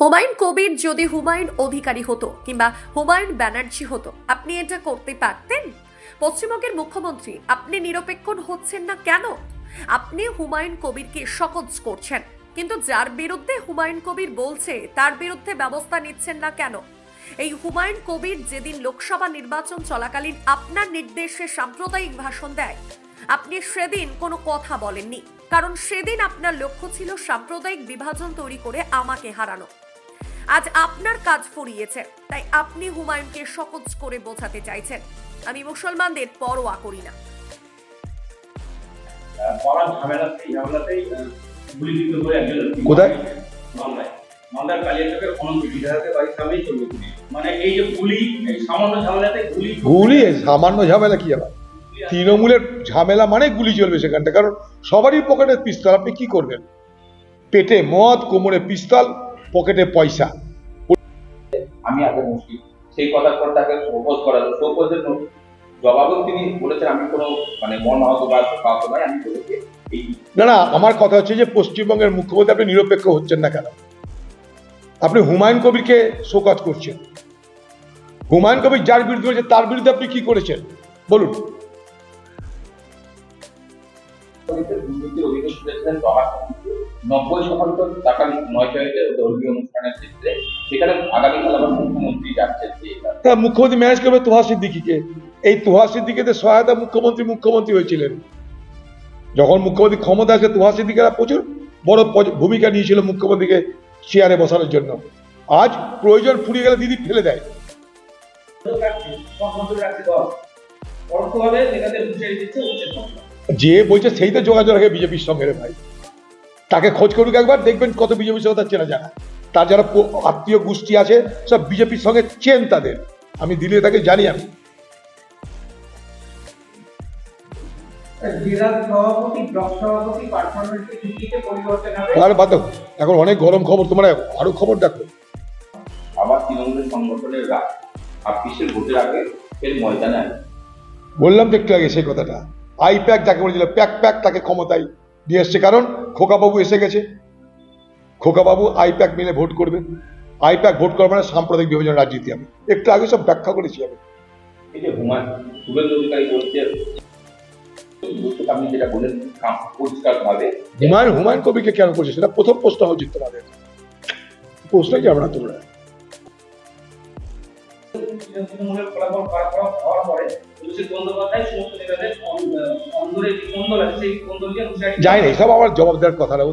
হুমায়ুন কবির যদি হুমায়ুন অধিকারী হতো কিংবা হুমায়ুন ব্যানার্জি হতো, আপনি এটা করতে পারতেন? পশ্চিমবঙ্গের মুখ্যমন্ত্রী, আপনি নিরপেক্ষ হচ্ছেন না কেন? আপনি হুমায়ুন কবিরকে সকজ করছেন, কিন্তু যার বিরুদ্ধে হুমায়ুন কবির বলছে, তার বিরুদ্ধে ব্যবস্থা নিচ্ছেন না কেন? এই হুমায়ুন কবির যেদিন লোকসভা নির্বাচন চলাকালীন আপনার নির্দেশে সাম্প্রদায়িক ভাষণ দেয় আপনি সেদিন কোনো কথা বলেননি। কারণ সেদিন আপনার লক্ষ্য ছিল সাম্প্রদায়িক বিভাজন তৈরি করে আমাকে হারানো। আজ আপনার কাজ ফুরিয়েছে তাই আপনি হুমায়ুনকে সকজ করে বোঝাতে চাইছেন। আমি মুসলমানদের পরোয়া করি না। কোথায়? মালদার কালিয়াচকের অনন্ত বিধায়কের বাড়ির সামনেই চলবে। মানে এই যে গুলি সামান্য ঝামেলাতে গুলি গুলি সামান্য ঝামেলা কি আবার? তৃণমূলের ঝামেলা মানে গুলি চলবে সেখানটা কারণ সবারই পকেটে পিস্তল আপনি কি করবেন? পেটে মদ কোমরে পিস্তল পকেটে পয়সা। আমি আগে সেই কথার পর তাকে প্রপোজ করা হলো। প্রপোজের জবাবেও তিনি বলেছেন আমি কোনো মানে মন আহত বা কাউকে নয় আমি বলেছি না না আমার কথা হচ্ছে যে পশ্চিমবঙ্গের মুখ্যমন্ত্রী আপনি নিরপেক্ষ হচ্ছেন না কেন? আপনি হুমায়ুন কবিরকে শোকজ করছেন। হুমায়ুন কবির যার বিরুদ্ধে হয়েছে তার বিরুদ্ধে আপনি কি করেছেন? বলুন। দুর্নীতির অভিযোগ তুলেছিলেন জমা নব্বই শতাংশ টাকা নয় ধর্মীয় অনুষ্ঠানের ক্ষেত্রে সেখানে আগামীকাল আবার মুখ্যমন্ত্রী যাচ্ছেন যে এটা তা মুখ্যমন্ত্রী ম্যানেজ করবে তোহা সিদ্দিকিকে। এই তোহা সিদ্দিকিতে সহায়তা মুখ্যমন্ত্রী মুখ্যমন্ত্রী হয়েছিলেন। যখন মুখ্যমন্ত্রী ক্ষমতা আছে তোহা সিদ্দিকেরা প্রচুর বড় ভূমিকা নিয়েছিল মুখ্যমন্ত্রীকে চেয়ারে বসানোর জন্য। আজ প্রয়োজন ফুরিয়ে গেলে দিদি ফেলে দেয়। দিচ্ছে যে বলছে সেই তো যোগাযোগ রাখে বিজেপির সঙ্গে রে ভাই। তাকে খোঁজ করুক একবার দেখবেন কত বিজেপির সঙ্গে তার চেনা জানা। তার যারা আত্মীয় গোষ্ঠী আছে সব বিজেপির সঙ্গে চেন তাদের। আমি দিল্লি তাকে জানি আমি। এখন অনেক গরম খবর তোমরা আরও খবর দেখো। আবার তৃণমূলের সংগঠনের ছাব্বিশের ভোটের আগে ফের ময়দানে বললাম তো একটু আগে সেই কথাটা। আই প্যাক যাকে বলেছিল প্যাক প্যাক তাকে ক্ষমতায় দিয়ে এসছে। কারণ খোকাবাবু এসে গেছে। খোকাবাবু আই প্যাক মিলে ভোট করবে। আই প্যাক ভোট করবে না সাম্প্রদায়িক বিভাজন রাজনীতি আমি একটু আগে সব ব্যাখ্যা করেছি আমি। হুমায়ুন হুমায়ুন কবিকে কেন করছে? সেটা প্রথম প্রশ্ন হওয়া উচিত তোমাদের। প্রশ্নই যাবে না তোমরা? তৃণমূলের ফলাফল খারাপ হওয়া- হওয়ার পরে সমস্ত নেতাদের অন- অন্দরে যে কোন্দল আছে, সেই কোন্দলকে মুছে যাই না সব আবার জবাব দেওয়ার কথা না